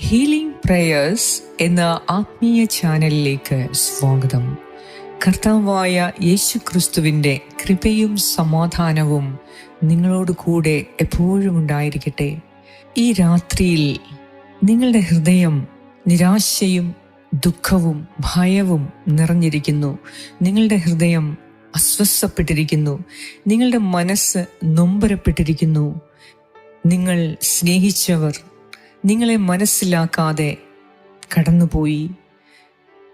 Healing prayers എന്ന ആത്മീയ ചാനലിലേക്ക് സ്വാഗതം. കർത്താവായ യേശു ക്രിസ്തുവിന്റെ കൃപയും സമാധാനവും നിങ്ങളോട് കൂടെ എപ്പോഴും ഉണ്ടായിരിക്കട്ടെ. ഈ രാത്രിയിൽ നിങ്ങളുടെ ഹൃദയം നിരാശയും ദുഃഖവും ഭയവും നിറഞ്ഞിരിക്കുന്നു. നിങ്ങളുടെ ഹൃദയം അസ്വസ്ഥപ്പെട്ടിരിക്കുന്നു. നിങ്ങളുടെ മനസ്സ് നൊമ്പരപ്പെട്ടിരിക്കുന്നു. നിങ്ങൾ സ്നേഹിച്ചവർ നിങ്ങളെ മനസ്സിലാക്കാതെ കടന്നുപോയി.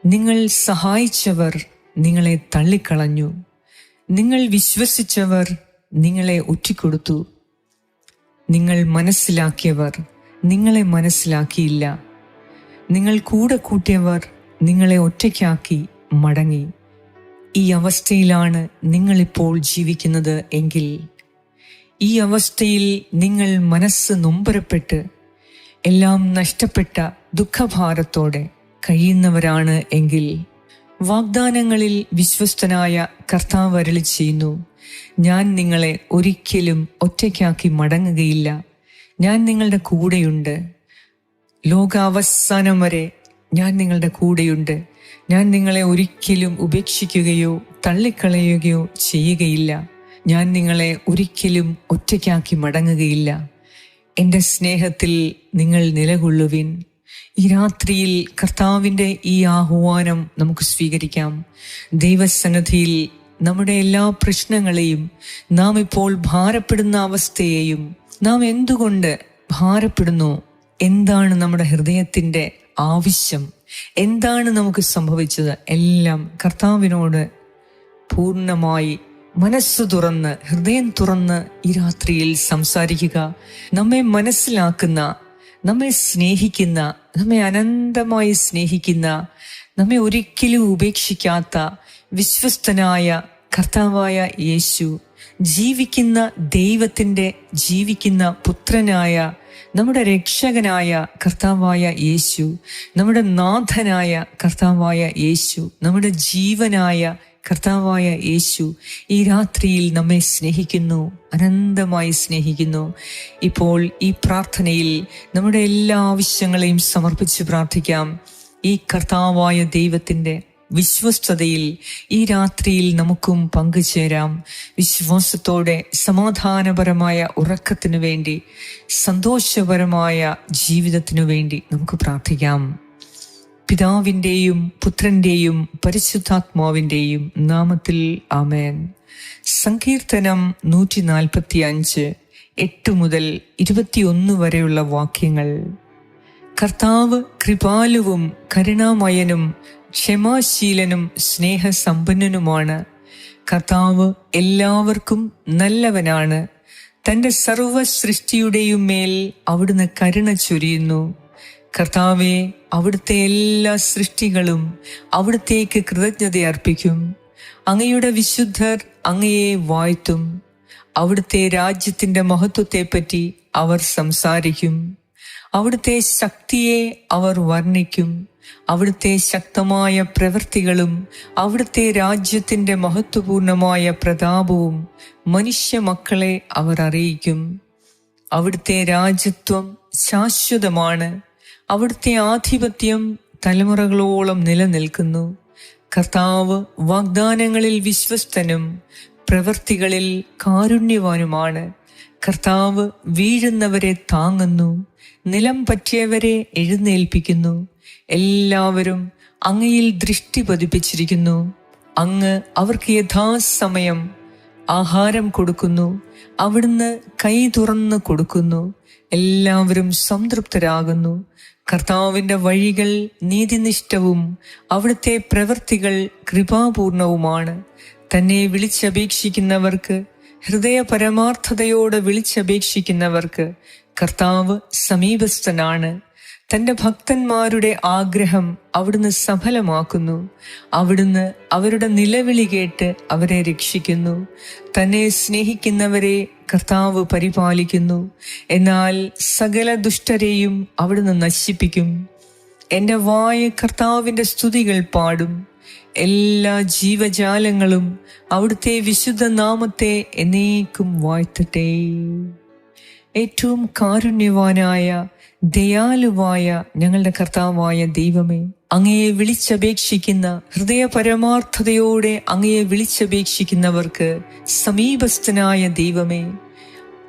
നിങ്ങൾ സഹായിച്ചവർ നിങ്ങളെ തള്ളിക്കളഞ്ഞു. നിങ്ങൾ വിശ്വസിച്ചവർ നിങ്ങളെ ഒറ്റിക്കൊടുത്തു. നിങ്ങൾ മനസ്സിലാക്കിയവർ നിങ്ങളെ മനസ്സിലാക്കിയില്ല. നിങ്ങൾ കൂടെ കൂട്ടിയവർ നിങ്ങളെ ഒറ്റയ്ക്കാക്കി മടങ്ങി. ഈ അവസ്ഥയിലാണ് നിങ്ങളിപ്പോൾ ജീവിക്കുന്നത് എങ്കിൽ. ഈ അവസ്ഥയിൽ നിങ്ങൾ മനസ്സ് നൊമ്പരപ്പെട്ട് എല്ലാം നഷ്ടപ്പെട്ട ദുഃഖഭാരത്തോടെ കഴിയുന്നവരാണ് എങ്കിൽ വാഗ്ദാനങ്ങളിൽ വിശ്വസ്തനായ കർത്താവ് അരളി ചെയ്യുന്നു. ഞാൻ നിങ്ങളെ ഒരിക്കലും ഒറ്റയ്ക്കാക്കി മടങ്ങുകയില്ല. ഞാൻ നിങ്ങളുടെ കൂടെയുണ്ട്. ലോകാവസാനം വരെ ഞാൻ നിങ്ങളുടെ കൂടെയുണ്ട്. ഞാൻ നിങ്ങളെ ഒരിക്കലും ഉപേക്ഷിക്കുകയോ തള്ളിക്കളയുകയോ ചെയ്യുകയില്ല. ഞാൻ നിങ്ങളെ ഒരിക്കലും ഒറ്റയ്ക്കാക്കി മടങ്ങുകയില്ല. എന്റെ സ്നേഹത്തിൽ നിങ്ങൾ നിലകൊള്ളുവിൻ. ഈ രാത്രിയിൽ കർത്താവിന്റെ ഈ ആഹ്വാനം നമുക്ക് സ്വീകരിക്കാം. ദൈവസന്നദ്ധിയിൽ നമ്മുടെ എല്ലാ പ്രശ്നങ്ങളെയും നാം ഇപ്പോൾ ഭാരപ്പെടുന്ന അവസ്ഥയെയും നാം എന്തുകൊണ്ട് ഭാരപ്പെടുന്നു? എന്താണ് നമ്മുടെ ഹൃദയത്തിന്റെ ആവശ്യം? എന്താണ് നമുക്ക് സംഭവിച്ചത്? എല്ലാം കർത്താവിനോട് പൂർണമായി മനസ്സ് തുറന്ന് ഹൃദയം തുറന്ന് ഈ രാത്രിയിൽ സംസാരിക്കുക. നമ്മെ മനസ്സിലാക്കുന്ന നമ്മെ സ്നേഹിക്കുന്ന നമ്മെ അനന്തമായി സ്നേഹിക്കുന്ന നമ്മെ ഒരിക്കലും ഉപേക്ഷിക്കാത്ത വിശ്വസ്തനായ കർത്താവായ യേശു ജീവിക്കുന്ന ദൈവത്തിന്റെ ജീവിക്കുന്ന പുത്രനായ നമ്മുടെ രക്ഷകനായ കർത്താവായ യേശു നമ്മുടെ നാഥനായ കർത്താവായ യേശു നമ്മുടെ ജീവനായ കർത്താവായ യേശു ഈ രാത്രിയിൽ നമ്മെ സ്നേഹിക്കുന്നു അനന്തമായി സ്നേഹിക്കുന്നു. ഇപ്പോൾ ഈ പ്രാർത്ഥനയിൽ നമ്മുടെ എല്ലാ ആവശ്യങ്ങളെയും സമർപ്പിച്ച് പ്രാർത്ഥിക്കാം. ഈ കർത്താവായ ദൈവത്തിന്റെ വിശ്വസ്തതയിൽ ഈ രാത്രിയിൽ നമുക്കും പങ്കുചേരാം. വിശ്വാസത്തോടെ സമാധാനപരമായ ഉറക്കത്തിനു വേണ്ടി സന്തോഷപരമായ ജീവിതത്തിനു വേണ്ടി നമുക്ക് പ്രാർത്ഥിക്കാം. പിതാവിന്റെയും പുത്രന്റെയും പരിശുദ്ധാത്മാവിന്റെയും നാമത്തിൽ ആമേൻ. സങ്കീർത്തനം നൂറ്റി നാൽപ്പത്തി അഞ്ച് എട്ട് മുതൽ ഇരുപത്തിയൊന്ന് വരെയുള്ള വാക്യങ്ങൾ. കർത്താവ് കൃപാലുവും കരുണാമയനും ക്ഷമാശീലനും സ്നേഹസമ്പന്നനുമാണ്. കർത്താവ് എല്ലാവർക്കും നല്ലവനാണ്. തന്റെ സർവ സൃഷ്ടിയുടെയും മേൽ അവിടുന്ന് കരുണ ചൊരിയുന്നു. കർത്താവെ അവിടുത്തെ എല്ലാ സൃഷ്ടികളും അവിടുത്തേക്ക് കൃതജ്ഞത അർപ്പിക്കും അങ്ങയുടെ വിശുദ്ധർ അങ്ങയെ വാഴ്ത്തും. അവിടുത്തെ രാജ്യത്തിന്റെ മഹത്വത്തെപ്പറ്റി അവർ സംസാരിക്കും. അവിടുത്തെ ശക്തിയെ അവർ വർണിക്കും. അവിടുത്തെ ശക്തമായ പ്രവൃത്തികളും അവിടുത്തെ രാജ്യത്തിന്റെ മഹത്വപൂർണമായ പ്രതാപവും മനുഷ്യ മക്കളെ അവർ അറിയിക്കും. അവിടുത്തെ രാജ്യത്വം ശാശ്വതമാണ്. അവിടുത്തെ ആധിപത്യം തലമുറകളോളം നിലനിൽക്കുന്നു. കർത്താവ് വാഗ്ദാനങ്ങളിൽ വിശ്വസ്തനും പ്രവൃത്തികളിൽ കാരുണ്യവാനുമാണ്. കർത്താവ് വീഴുന്നവരെ താങ്ങുന്നു നിലം പറ്റിയവരെ എഴുന്നേൽപ്പിക്കുന്നു. എല്ലാവരും അങ്ങയിൽ ദൃഷ്ടി പതിപ്പിച്ചിരിക്കുന്നു. അങ്ങ് അവർക്ക് യഥാസമയം ആഹാരം കൊടുക്കുന്നു അവിടുന്ന് കൈ തുറന്ന് കൊടുക്കുന്നു. എല്ലാവരും സംതൃപ്തരാകുന്നു. കർത്താവിന്റെ വഴികൾ നീതിനിഷ്ഠവും അവിടുത്തെ പ്രവൃത്തികൾ കൃപാപൂർണവുമാണ്. തന്നെ വിളിച്ചപേക്ഷിക്കുന്നവർക്ക് ഹൃദയ പരമാർത്ഥതയോടെ വിളിച്ചപേക്ഷിക്കുന്നവർക്ക് കർത്താവ് സമീപസ്ഥനാണ്. തന്റെ ഭക്തന്മാരുടെ ആഗ്രഹം അവിടുന്ന് സഫലമാക്കുന്നു. അവിടുന്ന് അവരുടെ നിലവിളി കേട്ട് അവരെ രക്ഷിക്കുന്നു. തന്നെ സ്നേഹിക്കുന്നവരെ കർത്താവ് പരിപാലിക്കുന്നു. എന്നാൽ സകല ദുഷ്ടരെയും അവിടുന്ന് നശിപ്പിക്കും. എന്റെ വായ കർത്താവിന്റെ സ്തുതികൾ പാടും. എല്ലാ ജീവജാലങ്ങളും അവിടുത്തെ വിശുദ്ധ നാമത്തെ എന്നേക്കും വാഴ്ത്തട്ടെ. ഏറ്റവും കാരുണ്യവാനായ ദയാലുവായ ഞങ്ങളുടെ കർത്താവായ ദൈവമേ അങ്ങയെ വിളിച്ചപേക്ഷിക്കുന്ന ഹൃദയ പരമാർത്ഥതയോടെ അങ്ങയെ വിളിച്ചപേക്ഷിക്കുന്നവർക്ക് സമീപസ്ഥനായ ദൈവമേ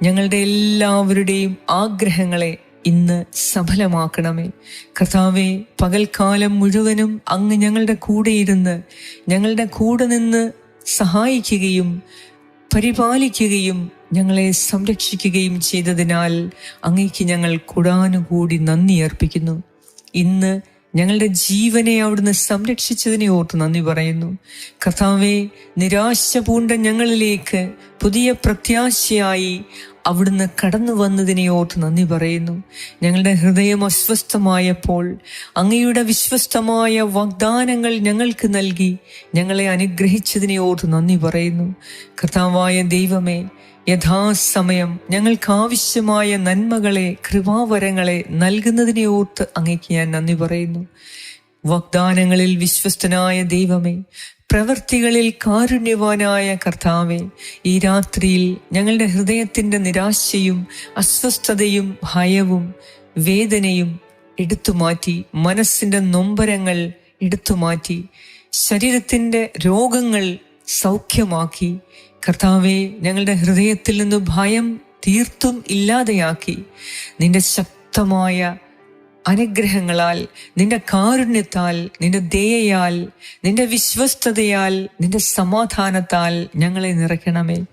ഞങ്ങളുടെ എല്ലാവരുടെയും ആഗ്രഹങ്ങളെ ഇന്ന് സഫലമാക്കണമേ. കർത്താവെ പകൽക്കാലം മുഴുവനും അങ്ങ് ഞങ്ങളുടെ കൂടെ കൂടെയിരുന്ന് ഞങ്ങളുടെ കൂടെ നിന്ന് സഹായിക്കുകയും പരിപാലിക്കുകയും ഞങ്ങളെ സംരക്ഷിക്കുകയും ചെയ്തതിനാൽ അങ്ങേക്ക് ഞങ്ങൾ കൂടാനുകൂടി നന്ദി അർപ്പിക്കുന്നു. ഇന്ന് ഞങ്ങളുടെ ജീവനെ അവിടുന്ന് സംരക്ഷിച്ചതിനെ ഓർത്ത് നന്ദി പറയുന്നു. കർത്താവെ നിരാശ പൂണ്ട ഞങ്ങളിലേക്ക് പുതിയ പ്രത്യാശയായി അവിടുന്ന് കടന്നു വന്നതിനെ ഓർത്ത് നന്ദി പറയുന്നു. ഞങ്ങളുടെ ഹൃദയം അസ്വസ്ഥമായപ്പോൾ അങ്ങയുടെ വിശ്വസ്തമായ വാഗ്ദാനങ്ങൾ ഞങ്ങൾക്ക് നൽകി ഞങ്ങളെ അനുഗ്രഹിച്ചതിനെ ഓർത്ത് നന്ദി പറയുന്നു. കർത്താവായ ദൈവമേ യഥാസമയം ഞങ്ങൾക്ക് ആവശ്യമായ നന്മകളെ കൃപാവരങ്ങളെ നൽകുന്നതിനെ ഓർത്ത് അങ്ങേക്ക് ഞാൻ നന്ദി പറയുന്നു. വാഗ്ദാനങ്ങളിൽ വിശ്വസ്തനായ ദൈവമേ പ്രവൃത്തികളിൽ കാരുണ്യവാനായ കർത്താവെ ഈ രാത്രിയിൽ ഞങ്ങളുടെ ഹൃദയത്തിന്റെ നിരാശയും അസ്വസ്ഥതയും ഭയവും വേദനയും എടുത്തുമാറ്റി മനസ്സിന്റെ നൊമ്പരങ്ങൾ എടുത്തുമാറ്റി ശരീരത്തിന്റെ രോഗങ്ങൾ സൗഖ്യമാക്കി കർത്താവെ ഞങ്ങളുടെ ഹൃദയത്തിൽ നിന്ന് ഭയം തീർത്തും ഇല്ലാതെയാക്കി നിന്റെ ശക്തമായ അനുഗ്രഹങ്ങളാൽ നിന്റെ കാരുണ്യത്താൽ നിന്റെ ദയയാൽ നിന്റെ വിശ്വസ്തതയാൽ നിന്റെ സമാധാനത്താൽ ഞങ്ങളെ നിറയ്ക്കണമേ.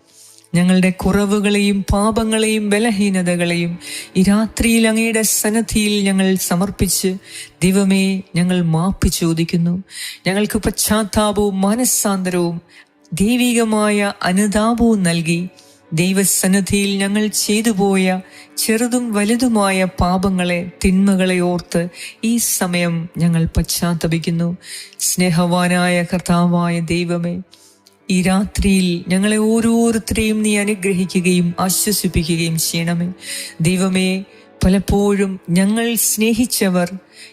ഞങ്ങളുടെ കുറവുകളെയും പാപങ്ങളെയും ബലഹീനതകളെയും ഈ രാത്രിയിൽ അങ്ങയുടെ സന്നദ്ധിയിൽ ഞങ്ങൾ സമർപ്പിച്ച് ദിവമേ ഞങ്ങൾ മാപ്പ് ചോദിക്കുന്നു. ഞങ്ങൾക്ക് പശ്ചാത്താപവും മനസ്സാന്തരവും ദൈവികമായ അനുതാപവും നൽകി ദൈവസന്നിധിയിൽ ഞങ്ങൾ ചെയ്തു പോയ ചെറുതും വലുതുമായ പാപങ്ങളെ തിന്മകളെ ഓർത്ത് ഈ സമയം ഞങ്ങൾ പശ്ചാത്തപിക്കുന്നു. സ്നേഹവാനായ കർത്താവായ ദൈവമേ ഈ രാത്രിയിൽ ഞങ്ങളെ ഓരോരുത്തരെയും നീ അനുഗ്രഹിക്കുകയും ആശ്വസിപ്പിക്കുകയും ചെയ്യണമേ. ദൈവമേ പലപ്പോഴും ഞങ്ങൾ സ്നേഹിച്ചവർ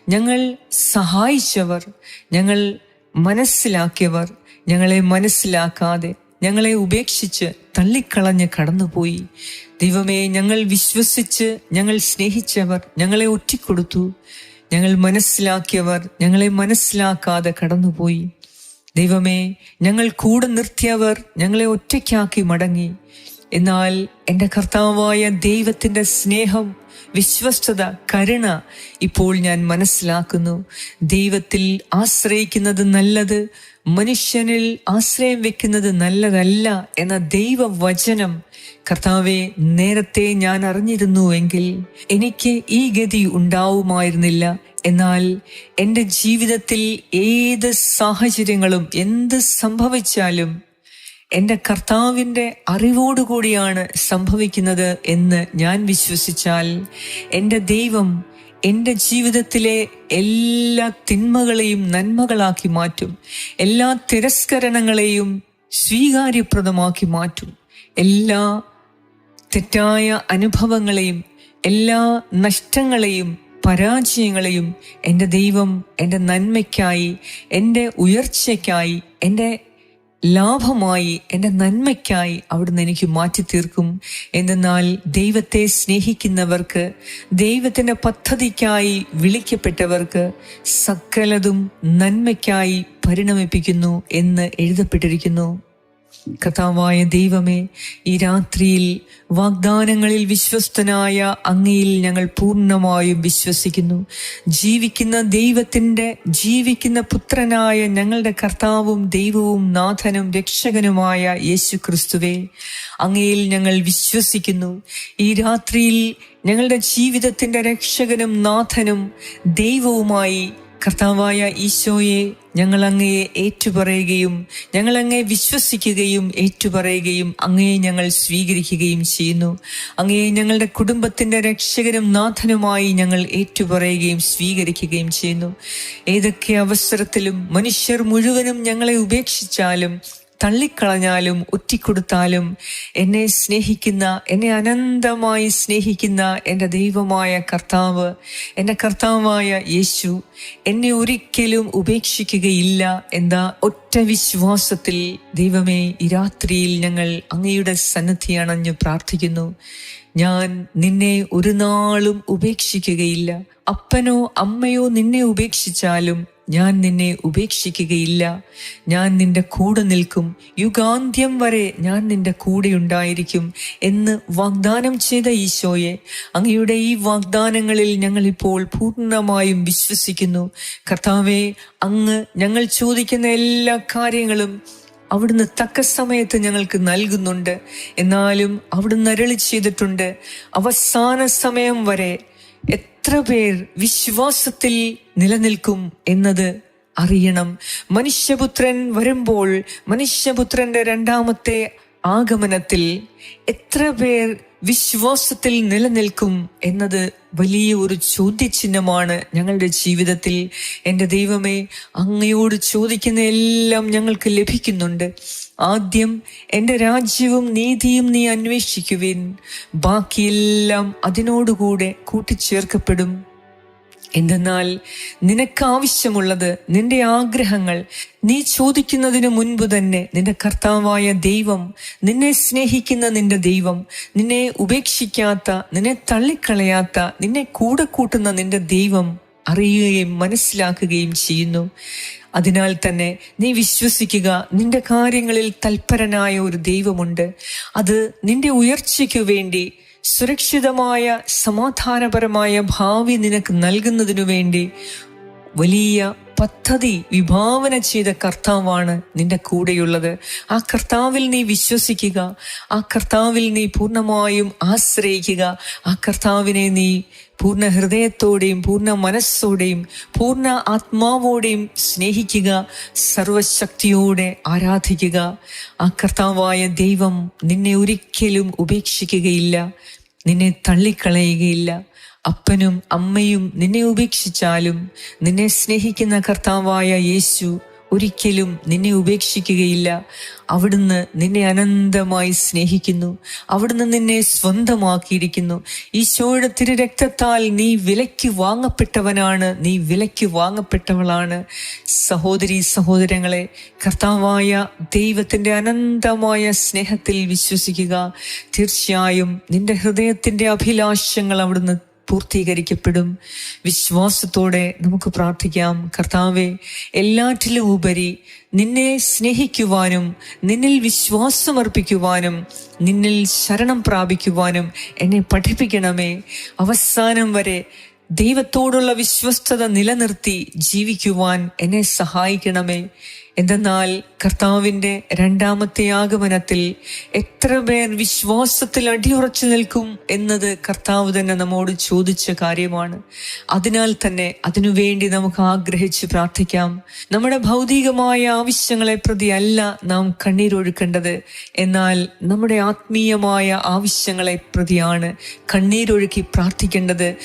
ഞങ്ങൾ സഹായിച്ചവർ ഞങ്ങൾ മനസ്സിലാക്കിയവർ ഞങ്ങളെ മനസ്സിലാക്കാതെ ഞങ്ങളെ ഉപേക്ഷിച്ച് തള്ളിക്കളഞ്ഞ് കടന്നുപോയി. ദൈവമേ ഞങ്ങൾ വിശ്വസിച്ച് ഞങ്ങൾ സ്നേഹിച്ചവർ ഞങ്ങളെ ഒറ്റിക്കൊടുത്തു. ഞങ്ങൾ മനസ്സിലാക്കിയവർ ഞങ്ങളെ മനസ്സിലാക്കാതെ കടന്നുപോയി. ദൈവമേ ഞങ്ങൾ കൂടെ നിർത്തിയവർ ഞങ്ങളെ ഒറ്റയ്ക്കാക്കി മടങ്ങി. എന്നാൽ എന്റെ കർത്താവായ ദൈവത്തിന്റെ സ്നേഹം വിശ്വസ്തത കരുണ ഇപ്പോൾ ഞാൻ മനസ്സിലാക്കുന്നു. ദൈവത്തിൽ ആശ്രയിക്കുന്നത് നല്ലത് മനുഷ്യനിൽ ആശ്രയം വെക്കുന്നത് നല്ലതല്ല എന്ന ദൈവവചനം കർത്താവെ നേരത്തെ ഞാൻ അറിഞ്ഞിരുന്നു അറിഞ്ഞിരുന്നുവെങ്കിൽ എനിക്ക് ഈ ഗതി ഉണ്ടാവുമായിരുന്നില്ല. എന്നാൽ എന്റെ ജീവിതത്തിൽ ഏത് സാഹചര്യങ്ങളും എന്ത് സംഭവിച്ചാലും എന്റെ കർത്താവിന്റെ അറിവോടുകൂടിയാണ് സംഭവിക്കുന്നത് എന്ന് ഞാൻ വിശ്വസിച്ചാൽ എന്റെ ദൈവം എന്റെ ജീവിതത്തിലെ എല്ലാ തിന്മകളെയും നന്മകളാക്കി മാറ്റും. എല്ലാ തിരസ്കരണങ്ങളെയും സ്വീകാര്യപ്രദമാക്കി മാറ്റും. എല്ലാ തെറ്റായ അനുഭവങ്ങളെയും എല്ലാ നഷ്ടങ്ങളെയും പരാജയങ്ങളെയും എന്റെ ദൈവം എന്റെ നന്മയ്ക്കായി എന്റെ ഉയർച്ചയ്ക്കായി എന്റെ ലാഭമായി എന്റെ നന്മയ്ക്കായി അവിടുന്ന് എനിക്ക് മാറ്റി തീർക്കും എന്തെന്നാൽ ദൈവത്തെ സ്നേഹിക്കുന്നവർക്ക് ദൈവത്തിന്റെ പദ്ധതിക്കായി വിളിക്കപ്പെട്ടവർക്ക് സകലതും നന്മയ്ക്കായി പരിണമിപ്പിക്കുന്നു എന്ന് എഴുതപ്പെട്ടിരിക്കുന്നു. കഥാവായ ദൈവമേ ഈ രാത്രിയിൽ വാഗ്ദാനങ്ങളിൽ വിശ്വസ്തനായ അങ്ങയിൽ ഞങ്ങൾ പൂർണമായും വിശ്വസിക്കുന്നു. ജീവിക്കുന്ന ദൈവത്തിന്റെ ജീവിക്കുന്ന പുത്രനായ ഞങ്ങളുടെ കർത്താവും ദൈവവും നാഥനും രക്ഷകനുമായ യേശു ക്രിസ്തുവേ അങ്ങയിൽ ഞങ്ങൾ വിശ്വസിക്കുന്നു. ഈ രാത്രിയിൽ ഞങ്ങളുടെ ജീവിതത്തിന്റെ രക്ഷകനും നാഥനും ദൈവവുമായി കർത്താവായ ഈശോയെ ഞങ്ങൾ അങ്ങയെ ഏറ്റുപറയുകയും ഞങ്ങൾ അങ്ങയെ വിശ്വസിക്കുകയും ഏറ്റുപറയുകയും അങ്ങയെ ഞങ്ങൾ സ്വീകരിക്കുകയും ചെയ്യുന്നു. അങ്ങയെ ഞങ്ങളുടെ കുടുംബത്തിന്റെ രക്ഷകനും നാഥനുമായി ഞങ്ങൾ ഏറ്റുപറയുകയും സ്വീകരിക്കുകയും ചെയ്യുന്നു. ഏതൊക്കെ അവസരത്തിലും മനുഷ്യർ മുഴുവനും ഞങ്ങളെ ഉപേക്ഷിച്ചാലും തള്ളിക്കളഞ്ഞാലും ഒറ്റിക്കൊടുത്താലും എന്നെ സ്നേഹിക്കുന്ന എന്നെ അനന്തമായി സ്നേഹിക്കുന്ന എന്റെ ദൈവമായ കർത്താവ് എന്റെ കർത്താവായ യേശു എന്നെ ഒരിക്കലും ഉപേക്ഷിക്കുകയില്ല എന്ന ഒറ്റ വിശ്വാസത്തിൽ ദൈവമേ ഈ രാത്രിയിൽ ഞങ്ങൾ അങ്ങയുടെ സന്നദ്ധി അണഞ്ഞു പ്രാർത്ഥിക്കുന്നു. ഞാൻ നിന്നെ ഒരു നാളും ഉപേക്ഷിക്കുകയില്ല. അപ്പനോ അമ്മയോ നിന്നെ ഉപേക്ഷിച്ചാലും ഞാൻ നിന്നെ ഉപേക്ഷിക്കുകയില്ല. ഞാൻ നിന്റെ കൂടെ നിൽക്കും. യുഗാന്ത്യം വരെ ഞാൻ നിന്റെ കൂടെ ഉണ്ടായിരിക്കും എന്ന് വാഗ്ദാനം ചെയ്ത ഈശോയെ അങ്ങയുടെ ഈ വാഗ്ദാനങ്ങളിൽ ഞങ്ങൾ ഇപ്പോൾ പൂർണമായും വിശ്വസിക്കുന്നു. കർത്താവെ അങ്ങ് ഞങ്ങൾ ചോദിക്കുന്ന എല്ലാ കാര്യങ്ങളും അവിടുന്ന് തക്ക സമയത്ത് ഞങ്ങൾക്ക് നൽകുന്നുണ്ട്. എന്നാലും അവിടുന്ന് അരളി ചെയ്തിട്ടുണ്ട്. അവസാന സമയം വരെ എത്ര പേർ വിശ്വാസത്തിൽ നിലനിൽക്കും എന്നത് അറിയണം. മനുഷ്യപുത്രൻ വരുമ്പോൾ മനുഷ്യപുത്രന്റെ രണ്ടാമത്തെ ആഗമനത്തിൽ എത്ര പേർ വിശ്വാസത്തിൽ നിലനിൽക്കും എന്നത് വലിയ ഒരു ചോദ്യചിഹ്നമാണ് ഞങ്ങളുടെ ജീവിതത്തിൽ. എന്റെ ദൈവമേ അങ്ങയോട് ചോദിക്കുന്ന എല്ലാം ഞങ്ങൾക്ക് ലഭിക്കുന്നുണ്ട്. ആദ്യം എന്റെ രാജ്യവും നീതിയും നീ അന്വേഷിക്കുവിൻ. ബാക്കിയെല്ലാം അതിനോടുകൂടെ കൂട്ടിച്ചേർക്കപ്പെടും. എന്തെന്നാൽ നിനക്കാവശ്യമുള്ളത് നിന്റെ ആഗ്രഹങ്ങൾ നീ ചോദിക്കുന്നതിന് മുൻപ് തന്നെ നിന്റെ കർത്താവായ ദൈവം നിന്നെ സ്നേഹിക്കുന്ന നിന്റെ ദൈവം നിന്നെ ഉപേക്ഷിക്കാത്ത നിന്നെ തള്ളിക്കളയാത്ത നിന്നെ കൂടെ കൂട്ടുന്ന നിന്റെ ദൈവം അറിയുകയും മനസ്സിലാക്കുകയും ചെയ്യുന്നു. അതിനാൽ തന്നെ നീ വിശ്വസിക്കുക നിന്റെ കാര്യങ്ങളിൽ തൽപരനായ ഒരു ദൈവമുണ്ട്. അത് നിന്റെ ഉയർച്ചയ്ക്കു വേണ്ടി സുരക്ഷിതമായ സമാധാനപരമായ ഭാവി നിനക്ക് നൽകുന്നതിനു വേണ്ടി വലിയ പദ്ധതി വിഭാവന ചെയ്ത കർത്താവാണ് നിന്റെ കൂടെയുള്ളത്. ആ കർത്താവിൽ നീ വിശ്വസിക്കുക ആ കർത്താവിൽ നീ പൂർണമായും ആശ്രയിക്കുക ആ കർത്താവിനെ നീ പൂർണ ഹൃദയത്തോടെയും പൂർണ മനസ്സോടെയും പൂർണ ആത്മാവോടെയും സ്നേഹിക്കുക സർവശക്തിയോടെ ആരാധിക്കുക. ആ കർത്താവായ ദൈവം നിന്നെ ഒരിക്കലും ഉപേക്ഷിക്കുകയില്ല. നിന്നെ തള്ളിക്കളയുകയില്ല. അപ്പനും അമ്മയും നിന്നെ ഉപേക്ഷിച്ചാലും നിന്നെ സ്നേഹിക്കുന്ന കർത്താവായ യേശു ഒരിക്കലും നിന്നെ ഉപേക്ഷിക്കുകയില്ല. അവിടുന്ന് നിന്നെ അനന്തമായി സ്നേഹിക്കുന്നു. അവിടുന്ന് നിന്നെ സ്വന്തമാക്കിയിരിക്കുന്നു. ഈശോയുടെ തിരുരക്തത്താൽ നീ വിലയ്ക്ക് വാങ്ങപ്പെട്ടവനാണ്. നീ വിലയ്ക്ക് വാങ്ങപ്പെട്ടവളാണ്. സഹോദരി സഹോദരങ്ങളെ കർത്താവായ ദൈവത്തിന്റെ അനന്തമായ സ്നേഹത്തിൽ വിശ്വസിക്കുക. തീർച്ചയായും നിന്റെ ഹൃദയത്തിന്റെ അഭിലാഷങ്ങൾ അവിടുന്ന് പൂർത്തീകരിക്കപ്പെടും. വിശ്വാസത്തോടെ നമുക്ക് പ്രാർത്ഥിക്കാം. കർത്താവെ എല്ലാറ്റിലും ഉപരി നിന്നെ സ്നേഹിക്കുവാനും നിന്നിൽ വിശ്വാസമർപ്പിക്കുവാനും നിന്നിൽ ശരണം പ്രാപിക്കുവാനും എന്നെ പഠിപ്പിക്കണമേ. അവസാനം വരെ ദൈവത്തോടുള്ള വിശ്വസ്തത നിലനിർത്തി ജീവിക്കുവാൻ എന്നെ സഹായിക്കണമേ. എന്തെന്നാൽ കർത്താവിന്റെ രണ്ടാമത്തെ ആഗമനത്തിൽ എത്ര പേർ വിശ്വാസത്തിൽ അടിയുറച്ചു നിൽക്കും എന്നത് കർത്താവ് തന്നെ നമ്മോട് ചോദിച്ച കാര്യമാണ്. അതിനാൽ തന്നെ അതിനുവേണ്ടി നമുക്ക് ആഗ്രഹിച്ച് പ്രാർത്ഥിക്കാം. നമ്മുടെ ഭൗതികമായ ആവശ്യങ്ങളെ പ്രതി അല്ല നാം കണ്ണീരൊഴുക്കേണ്ടത്. എന്നാൽ നമ്മുടെ ആത്മീയമായ ആവശ്യങ്ങളെ പ്രതിയാണ് കണ്ണീരൊഴുക്കി പ്രാർത്ഥിക്കേണ്ടത്.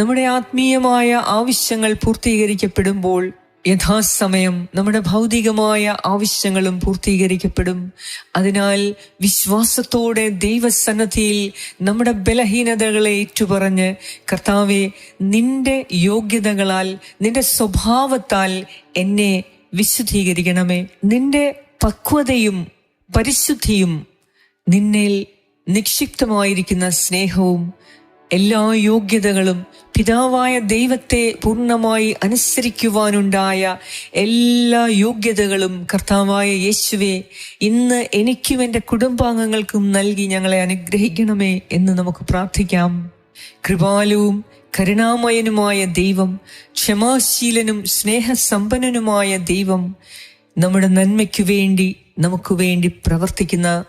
നമ്മുടെ ആത്മീയമായ ആവശ്യങ്ങൾ പൂർത്തീകരിക്കപ്പെടുമ്പോൾ യഥാസമയം നമ്മുടെ ഭൗതികമായ ആവശ്യങ്ങളും പൂർത്തീകരിക്കപ്പെടും. അതിനാൽ വിശ്വാസത്തോടെ ദൈവസന്നദ്ധിയിൽ നമ്മുടെ ബലഹീനതകളെ ഏറ്റുപറഞ്ഞ് കർത്താവെ നിന്റെ യോഗ്യതകളാൽ നിന്റെ സ്വഭാവത്താൽ എന്നെ വിശുദ്ധീകരിക്കണമേ. നിന്റെ പക്വതയും പരിശുദ്ധിയും നിന്നിൽ നിക്ഷിപ്തമായിരിക്കുന്ന സ്നേഹവും എല്ലാ യോഗ്യതകളും പിതാവായ ദൈവത്തെ പൂർണമായി അനുസരിക്കുവാനുണ്ടായ എല്ലാ യോഗ്യതകളും കർത്താവായ യേശുവെ ഇന്ന് എനിക്കും എന്റെ കുടുംബാംഗങ്ങൾക്കും നൽകി ഞങ്ങളെ അനുഗ്രഹിക്കണമേ എന്ന് നമുക്ക് പ്രാർത്ഥിക്കാം. കൃപാലുവും കരുണാമയനുമായ ദൈവം ക്ഷമാശീലനും സ്നേഹസമ്പന്നനുമായ ദൈവം നമ്മുടെ നന്മയ്ക്കു വേണ്ടി നമുക്ക് വേണ്ടി പ്രവർത്തിക്കുന്ന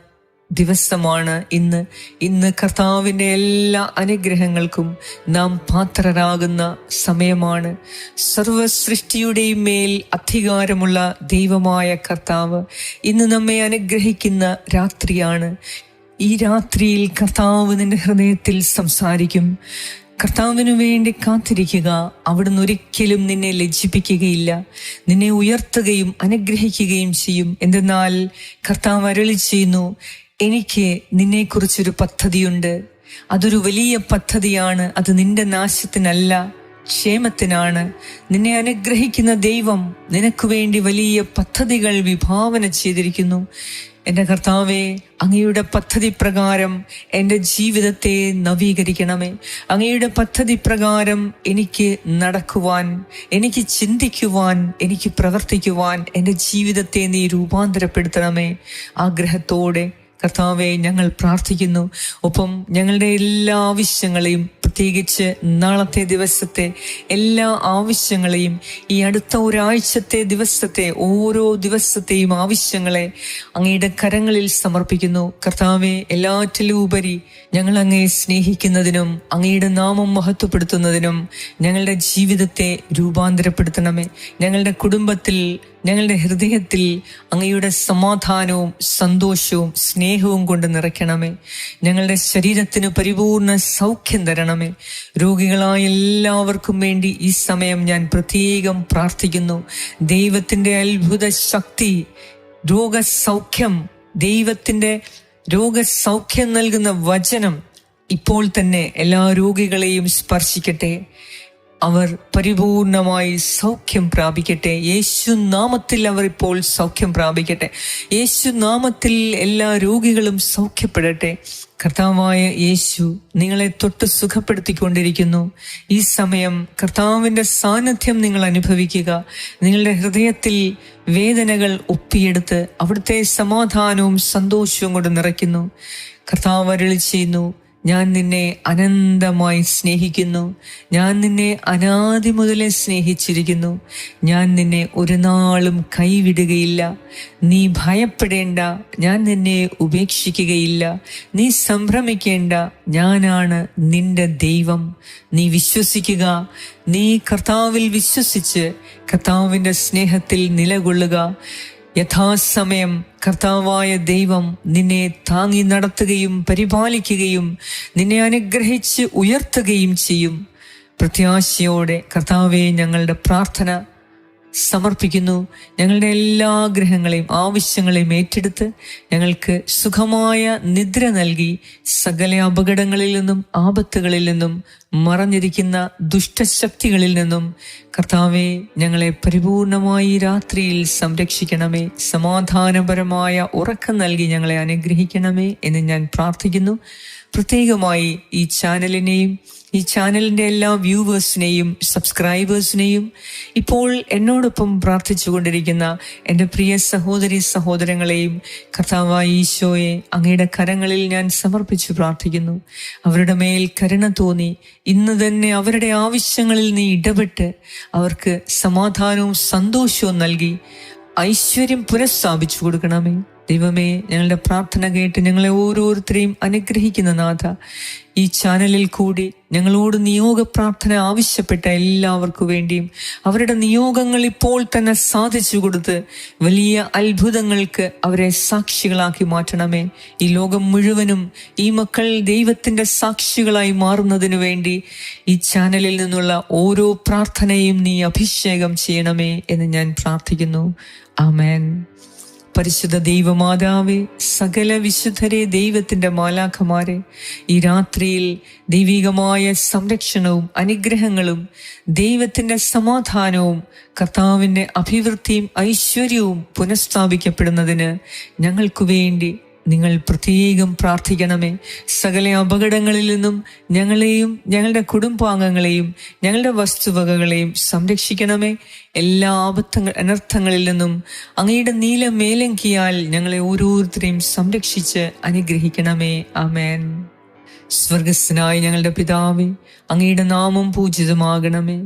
ദിവസമാണ് ഇന്ന്. ഇന്ന് കർത്താവിന്റെ എല്ലാ അനുഗ്രഹങ്ങൾക്കും നാം പാത്രരാകുന്ന സമയമാണ്. സർവസൃഷ്ടിയുടെയും മേൽ അധികാരമുള്ള ദൈവമായ കർത്താവ് ഇന്ന് നമ്മെ അനുഗ്രഹിക്കുന്ന രാത്രിയാണ്. ഈ രാത്രിയിൽ കർത്താവ് നിന്റെ ഹൃദയത്തിൽ സംസാരിക്കും. കർത്താവിനു വേണ്ടി കാത്തിരിക്കുക. അവിടുന്ന് ഒരിക്കലും നിന്നെ ലജ്ജിപ്പിക്കുകയില്ല. നിന്നെ ഉയർത്തുകയും അനുഗ്രഹിക്കുകയും ചെയ്യും. എന്തെന്നാൽ കർത്താവ് അരളി ചെയ്യുന്നു എനിക്ക് നിന്നെക്കുറിച്ചൊരു പദ്ധതിയുണ്ട്. അതൊരു വലിയ പദ്ധതിയാണ്. അത് നിന്റെ നാശത്തിനല്ല ക്ഷേമത്തിനാണ്. നിന്നെ അനുഗ്രഹിക്കുന്ന ദൈവം നിനക്ക് വേണ്ടി വലിയ പദ്ധതികൾ വിഭാവന ചെയ്തിരിക്കുന്നു. എന്റെ കർത്താവെ അങ്ങയുടെ പദ്ധതി പ്രകാരം എന്റെ ജീവിതത്തെ നവീകരിക്കണമേ. അങ്ങയുടെ പദ്ധതി പ്രകാരം എനിക്ക് നടക്കുവാൻ എനിക്ക് ചിന്തിക്കുവാൻ എനിക്ക് പ്രവർത്തിക്കുവാൻ എന്റെ ജീവിതത്തെ നീ രൂപാന്തരപ്പെടുത്തണമേ. ആഗ്രഹത്തോടെ കർത്താവെ ഞങ്ങൾ പ്രാർത്ഥിക്കുന്നു. ഒപ്പം ഞങ്ങളുടെ എല്ലാ ആവശ്യങ്ങളെയും പ്രത്യേകിച്ച് നാളത്തെ ദിവസത്തെ എല്ലാ ആവശ്യങ്ങളെയും ഈ അടുത്ത ഒരാഴ്ചത്തെ ദിവസത്തെ ഓരോ ദിവസത്തെയും ആവശ്യങ്ങളെ അങ്ങയുടെ കരങ്ങളിൽ സമർപ്പിക്കുന്നു. കർത്താവെ എല്ലാറ്റിലും ഉപരി ഞങ്ങൾ അങ്ങയെ സ്നേഹിക്കുന്നതിനും അങ്ങയുടെ നാമം മഹത്വപ്പെടുത്തുന്നതിനും ഞങ്ങളുടെ ജീവിതത്തെ രൂപാന്തരപ്പെടുത്തണമേ. ഞങ്ങളുടെ കുടുംബത്തിൽ ഞങ്ങളുടെ ഹൃദയത്തിൽ അങ്ങയുടെ സമാധാനവും സന്തോഷവും സ്നേഹവും കൊണ്ട് നിറയ്ക്കണമേ. ഞങ്ങളുടെ ശരീരത്തിന് പരിപൂർണ സൗഖ്യം തരണമേ. രോഗികളായ എല്ലാവർക്കും വേണ്ടി ഈ സമയം ഞാൻ പ്രത്യേകം പ്രാർത്ഥിക്കുന്നു. ദൈവത്തിന്റെ അത്ഭുത ശക്തി രോഗസൗഖ്യം ദൈവത്തിന്റെ രോഗസൗഖ്യം നൽകുന്ന വചനം ഇപ്പോൾ തന്നെ എല്ലാ രോഗികളെയും സ്പർശിക്കട്ടെ. അവർ പരിപൂർണമായി സൗഖ്യം പ്രാപിക്കട്ടെ. യേശു നാമത്തിൽ അവർ ഇപ്പോൾ സൗഖ്യം പ്രാപിക്കട്ടെ. യേശു നാമത്തിൽ എല്ലാ രോഗികളും സൗഖ്യപ്പെടട്ടെ. കർത്താവായ യേശു നിങ്ങളെ തൊട്ട് സുഖപ്പെടുത്തിക്കൊണ്ടിരിക്കുന്നു. ഈ സമയം കർത്താവിന്റെ സാന്നിധ്യം നിങ്ങൾ അനുഭവിക്കുക. നിങ്ങളുടെ ഹൃദയത്തിൽ വേദനകൾ ഒപ്പിയെടുത്ത് അവിടുത്തെ സമാധാനവും സന്തോഷവും കൊണ്ട് നിറയ്ക്കുന്നു. കർത്താവ് അരളി ചെയ്യുന്നു ഞാൻ നിന്നെ അനന്തമായി സ്നേഹിക്കുന്നു. ഞാൻ നിന്നെ അനാദി മുതലേ സ്നേഹിച്ചിരിക്കുന്നു. ഞാൻ നിന്നെ ഒരു നാളും കൈവിടുകയില്ല. നീ ഭയപ്പെടേണ്ട. ഞാൻ നിന്നെ ഉപേക്ഷിക്കുകയില്ല. നീ സംഭ്രമിക്കേണ്ട. ഞാനാണ് നിന്റെ ദൈവം. നീ വിശ്വസിക്കുക. നീ കർത്താവിൽ വിശ്വസിച്ച് കർത്താവിന്റെ സ്നേഹത്തിൽ നിലകൊള്ളുക. യഥാസമയം കർത്താവായ ദൈവം നിന്നെ താങ്ങി നടത്തുകയും പരിപാലിക്കുകയും നിന്നെ അനുഗ്രഹിച്ച് ഉയർത്തുകയും ചെയ്യും. പ്രത്യാശയോടെ കർത്താവെ ഞങ്ങളുടെ പ്രാർത്ഥന സമർപ്പിക്കുന്നു. ഞങ്ങളുടെ എല്ലാ ഗ്രഹങ്ങളെയും ആവശ്യങ്ങളെയും ഏറ്റെടുത്ത് ഞങ്ങൾക്ക് സുഖമായ നിദ്ര നൽകി സകല അപകടങ്ങളിൽ നിന്നും ആപത്തുകളിൽ നിന്നും മറഞ്ഞിരിക്കുന്ന ദുഷ്ടശക്തികളിൽ നിന്നും കർത്താവെ ഞങ്ങളെ പരിപൂർണമായി രാത്രിയിൽ സംരക്ഷിക്കണമേ. സമാധാനപരമായ ഉറക്കം നൽകി ഞങ്ങളെ അനുഗ്രഹിക്കണമേ എന്ന് ഞാൻ പ്രാർത്ഥിക്കുന്നു. പ്രത്യേകമായി ഈ ചാനലിനെയും ഈ ചാനലിന്റെ എല്ലാ വ്യൂവേഴ്സിനെയും സബ്സ്ക്രൈബേഴ്സിനെയും ഇപ്പോൾ എന്നോടൊപ്പം പ്രാർത്ഥിച്ചു കൊണ്ടിരിക്കുന്ന എന്റെ പ്രിയ സഹോദരി സഹോദരങ്ങളെയും കർത്താവായ ഈശോയെ അങ്ങയുടെ കരങ്ങളിൽ ഞാൻ സമർപ്പിച്ചു പ്രാർത്ഥിക്കുന്നു. അവരുടെ മേൽ കരുണ തോന്നി. ഇന്ന് തന്നെ അവരുടെ ആവശ്യങ്ങളിൽ നീ ഇടപെട്ട് അവർക്ക് സമാധാനവും സന്തോഷവും നൽകി. ഐശ്വര്യം പുനഃസ്ഥാപിച്ചു കൊടുക്കണമേ. ദൈവമേ ഞങ്ങളുടെ പ്രാർത്ഥന കേട്ട് ഞങ്ങളെ ഓരോരുത്തരെയും അനുഗ്രഹിക്കുന്ന നാഥ. ഈ ചാനലിൽ കൂടി ഞങ്ങളോട് നിയോഗ പ്രാർത്ഥന ആവശ്യപ്പെട്ട എല്ലാവർക്കു വേണ്ടിയും അവരുടെ നിയോഗങ്ങൾ ഇപ്പോൾ തന്നെ സാധിച്ചു കൊടുത്ത് വലിയ അത്ഭുതങ്ങൾക്ക് അവരെ സാക്ഷികളാക്കി മാറ്റണമേ. ഈ ലോകം മുഴുവനും ഈ മക്കൾ ദൈവത്തിന്റെ സാക്ഷികളായി മാറുന്നതിനു വേണ്ടി ഈ ചാനലിൽ നിന്നുള്ള ഓരോ പ്രാർത്ഥനയും നീ അഭിഷേകം ചെയ്യണമേ എന്ന് ഞാൻ പ്രാർത്ഥിക്കുന്നു. ആമേൻ. പരിശുദ്ധ ദൈവമാതാവെ സകല വിശുദ്ധരെ ദൈവത്തിന്റെ മാലാഖമാരെ ഈ രാത്രിയിൽ ദൈവികമായ സംരക്ഷണവും അനുഗ്രഹങ്ങളും ദൈവത്തിന്റെ സമാധാനവും കർത്താവിന്റെ അഭിവൃദ്ധിയും ഐശ്വര്യവും പുനഃസ്ഥാപിക്കപ്പെടുന്നതിന് ഞങ്ങൾക്കു വേണ്ടി നിങ്ങൾ പ്രത്യേകം പ്രാർത്ഥിക്കണമേ. സകല അപകടങ്ങളിൽ നിന്നും ഞങ്ങളെയും ഞങ്ങളുടെ കുടുംബാംഗങ്ങളെയും ഞങ്ങളുടെ വസ്തുവകകളെയും സംരക്ഷിക്കണമേ. എല്ലാ ആപത്തങ്ങൾ അനർത്ഥങ്ങളിൽ നിന്നും അങ്ങയുടെ നീല മേലങ്കിയാൽ ഞങ്ങളെ ഓരോരുത്തരെയും സംരക്ഷിച്ച് അനുഗ്രഹിക്കണമേ. ആമേൻ. സ്വർഗസ്സനായ ഞങ്ങളുടെ പിതാവേ അങ്ങയുടെ നാമം പൂജിതമാകണമേ.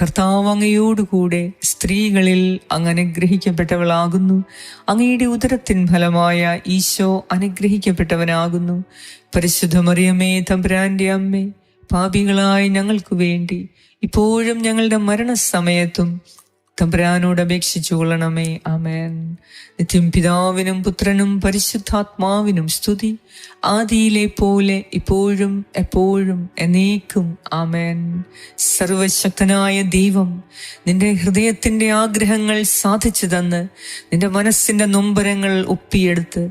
കർത്താവ് അങ്ങയോടുകൂടെ സ്ത്രീകളിൽ അങ്ങ് അനുഗ്രഹിക്കപ്പെട്ടവളാകുന്നു അങ്ങയുടെ ഉദരത്തിൻ ഫലമായ ഈശോ അനുഗ്രഹിക്കപ്പെട്ടവനാകുന്നു. പരിശുദ്ധ മറിയമേ തമ്പുരാന്റെ അമ്മേ പാപികളായി ഞങ്ങൾക്കു വേണ്ടി ഇപ്പോഴും ഞങ്ങളുടെ മരണസമയത്തും തമ്പുരാനോട് അപേക്ഷിച്ചു കൊള്ളണമേ. ആമേൻ. നിത്യം പിതാവിനും പുത്രനും പരിശുദ്ധാത്മാവിനും സ്തുതി. ആദിയിലെ പോലെ ഇപ്പോഴും എപ്പോഴും എന്നേക്കും. ആമേൻ. സർവശക്തനായ ദൈവം നിന്റെ ഹൃദയത്തിന്റെ ആഗ്രഹങ്ങൾ സാധിച്ചു തന്ന് നിന്റെ മനസ്സിന്റെ നൊമ്പരങ്ങൾ ഒപ്പിയെടുത്ത്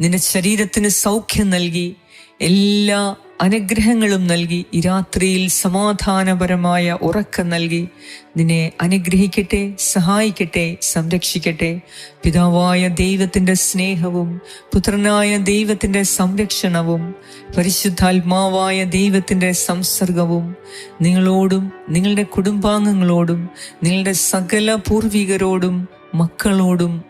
നിന്റെ ശരീരത്തിന് സൗഖ്യം നൽകി എല്ലാ അനുഗ്രഹങ്ങളും നൽകി ഈ രാത്രിയിൽ സമാധാനപരമായ ഉറക്കം നൽകി നിന്നെ അനുഗ്രഹിക്കട്ടെ സഹായിക്കട്ടെ സംരക്ഷിക്കട്ടെ. പിതാവായ ദൈവത്തിന്റെ സ്നേഹവും പുത്രനായ ദൈവത്തിന്റെ സംരക്ഷണവും പരിശുദ്ധാത്മാവായ ദൈവത്തിന്റെ സംസർഗവും നിങ്ങളോടും നിങ്ങളുടെ കുടുംബാംഗങ്ങളോടും നിങ്ങളുടെ സകല പൂർവികരോടും മക്കളോടും